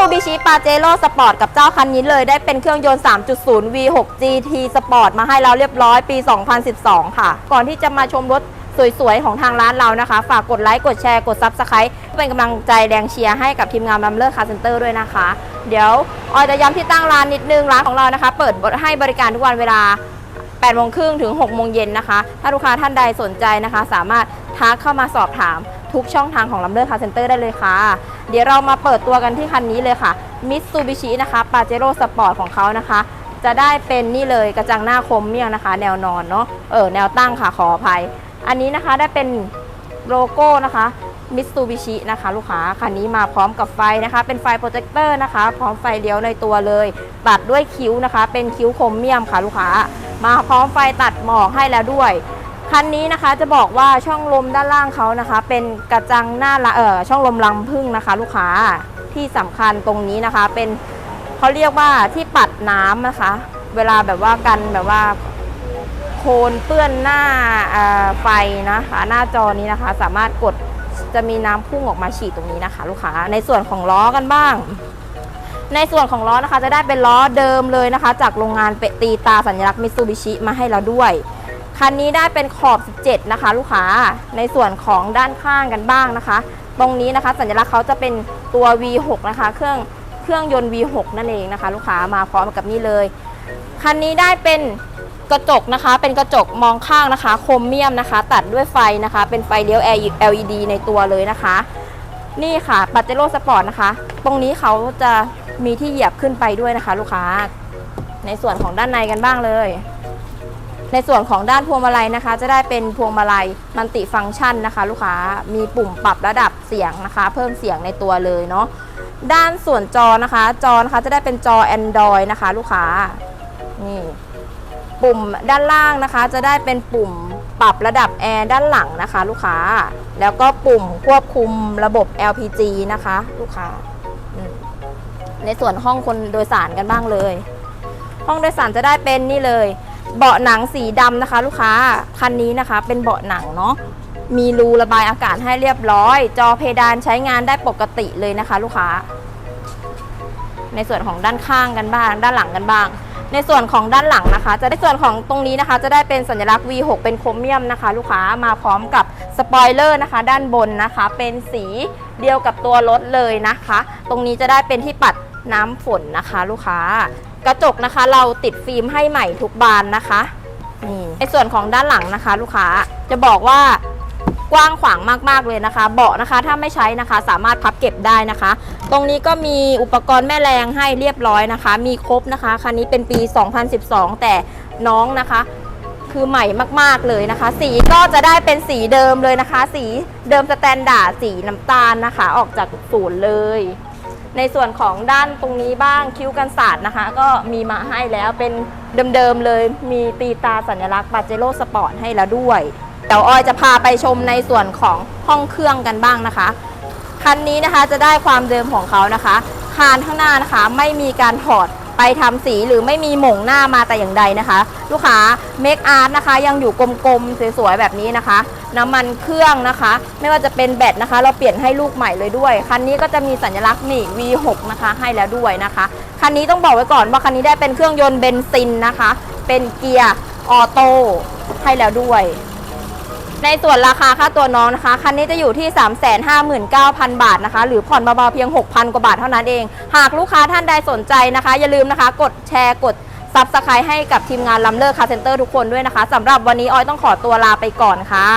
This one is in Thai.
ซูบิชิปาเจโร่สปอร์ตกับเจ้าคันนี้เลย ได้เป็นเครื่องยนต์ 3.0 V6 GT Sport มาให้เราเรียบร้อยปี 2012 ค่ะ ก่อนที่จะมาชมรถสวยๆ ของทางร้านเรานะคะ ฝากกดไลค์ กดแชร์ กด Subscribe เป็นกำลังใจแรงเชียร์ให้กับทีมงานลัมเลอร์คาร์เซนเตอร์ด้วยนะคะ เดี๋ยวออยจะย้ำที่ตั้งร้านนิดนึง ร้านของเรานะคะ เปิดให้บริการทุกวันเวลา8โมงครึ่งถึง6โมงเย็นนะคะ ถ้าลูกค้าท่านใดสนใจนะคะ สามารถทักเข้ามาสอบถาม ทุกช่องทางของลัมเดอร์คาร์เซ็นเตอร์ได้เลยค่ะ เดี๋ยวเรามาเปิดตัวกันที่คันนี้เลยค่ะมิตซูบิชินะคะปาเจโร่สปอร์ตของเขานะคะ จะได้เป็นนี่เลยกระจังหน้าคมเมี่ยงนะคะ แนวนอนเนาะเออแนวตั้งค่ะขออภัย อันนี้นะคะได้เป็นโลโก้นะคะมิตซูบิชินะคะลูกค้าคันนี้มาพร้อมกับไฟนะคะ เป็นไฟโปรเจคเตอร์นะคะ พร้อมไฟเลี้ยวในตัวเลย ตัดด้วยคิ้วนะคะ เป็นคิ้วคมเมี่ยมค่ะลูกค้า มาพร้อมไฟตัดหมอกให้แล้วด้วย คันนี้นะคะจะบอกว่าช่องลมด้านล่างเขานะคะ เป็นกระจังหน้าละเออช่องลมลังพึ่งนะคะ ลูกค้าที่สำคัญตรงนี้นะคะ เป็นเขาเรียกว่าที่ปัดน้ำนะคะ เวลาแบบว่ากันแบบว่า โคลนเปื้อนหน้าเอ่อไฟนะคะ หน้าจอนี้นะคะ สามารถกดจะมีน้ำพุ่งออกมาฉีดตรงนี้นะคะ ลูกค้าในส่วนของล้อกันบ้าง ในส่วนของล้อนะคะ จะได้เป็นล้อเดิมเลยนะคะ จากโรงงานเปตีตาสัญลักษณ์มิตซูบิชิมาให้เราด้วย คันนี้ได้เป็นขอบ 17 นะคะ ลูกค้า ในส่วนของด้านข้างกันบ้างนะคะ ตรงนี้นะคะสัญลักษณ์เขาจะเป็นตัว V6 นะคะ เครื่องเครื่องยนต์ V6 นั่นเองนะคะ ลูกค้ามาพร้อมกับนี่เลย คันนี้ได้เป็นกระจกนะคะ เป็นกระจกมองข้างนะคะคมเมียมนะคะ ตัดด้วยไฟนะคะ เป็นไฟเลี้ยว LED ในตัวเลยนะคะ นี่ค่ะปัจเจโร่สปอร์ตนะคะ ตรงนี้เขาจะมีที่เหยียบขึ้นไปด้วยนะคะ ลูกค้า ในส่วนของด้านในกันบ้างเลย ในส่วนของด้านพวงมาลัยนะคะ จะได้เป็นพวงมาลัยมัลติฟังก์ชันนะคะ ลูกค้ามีปุ่มปรับระดับเสียงนะคะ เพิ่มเสียงในตัวเลยเนาะด้านส่วนจอนะคะ จอนะคะจะได้เป็นจอ Android นะคะ ลูกค้านี่ปุ่มด้านล่างนะคะ จะได้เป็นปุ่มปรับระดับแอร์ด้านหลังนะคะ ลูกค้า แล้วก็ปุ่มควบคุมระบบ LPG นะคะ ลูกค้า ในส่วนห้องคนโดยสารกันบ้างเลย ห้องโดยสารจะได้เป็นนี่เลย เบาะหนังสีดำนะคะ ลูกค้าคันนี้นะคะ เป็นเบาะหนังเนาะมีรูระบายอากาศให้เรียบร้อย จอเพดานใช้งานได้ปกติเลยนะคะ ลูกค้า ในส่วนของด้านข้างกันบ้าง ด้านหลังกันบ้าง ในส่วนของด้านหลังนะคะ จะได้ส่วนของตรงนี้นะคะ จะได้เป็นสัญลักษณ์ V6 เป็นโครเมียมนะคะ ลูกค้ามาพร้อมกับสปอยเลอร์นะคะ ด้านบนนะคะ เป็นสีเดียวกับตัวรถเลยนะคะ ตรงนี้จะได้เป็นที่ปัดน้ำฝนนะคะ ลูกค้า กระจกนะคะ เราติดฟิล์มให้ใหม่ทุกบานนะคะนี่ในส่วนของด้านหลังนะคะ ลูกค้าจะบอกว่ากว้างขวางมากๆเลยนะคะ เบาะนะคะถ้าไม่ใช้นะคะ สามารถพับเก็บได้นะคะ ตรงนี้ก็มีอุปกรณ์แม่แรงให้เรียบร้อยนะคะ มีครบนะคะคันนี้เป็นปี 2012 แต่น้องนะคะ คือใหม่มากๆเลยนะคะ สีก็จะได้เป็นสีเดิมเลยนะคะ สีเดิมสแตนดาร์ดสีน้ำตาลนะคะ ออกจากศูนย์เลย ในส่วนของด้านตรงนี้บ้างคิ้วกันศาสตร์นะคะ ก็มีมาให้แล้วเป็นเดิมๆเลยมีตีตาสัญลักษณ์ปาเจโร่สปอร์ตให้แล้วด้วยเดี๋ยวออยจะพาไปชมในส่วนของห้องเครื่องกันบ้างนะคะคันนี้นะคะจะได้ความเดิมของเขานะคะคานข้างหน้านะคะไม่มีการถอด ไปทำสีหรือไม่มีหม่งหน้ามาแต่อย่างใดนะคะ ลูกค้าเมคอาร์ตนะคะ ยังอยู่กลมๆสวยๆแบบนี้นะคะ น้ำมันเครื่องนะคะ ไม่ว่าจะเป็นแบตนะคะ เราเปลี่ยนให้ลูกใหม่เลยด้วย คันนี้ก็จะมีสัญลักษณ์นี่ V6 นะคะให้แล้วด้วยนะคะคันนี้ต้องบอกไว้ก่อนว่าคันนี้ได้เป็นเครื่องยนต์เบนซินนะคะ เป็นเกียร์ออโต้ให้แล้วด้วย ในส่วนราคาค่าตัวน้องนะคะ คันนี้จะอยู่ที่ 359,000 บาทนะคะ หรือผ่อนเบาๆเพียง 6,000 กว่าบาทเท่านั้นเอง หากลูกค้าท่านใดสนใจนะคะ อย่าลืมนะคะ กดแชร์กดซับสไครต์ให้กับทีมงานลัมเลอร์คาร์เซนเตอร์ทุกคนด้วยนะคะสำหรับวันนี้ออยต้องขอตัวลาไปก่อนค่ะ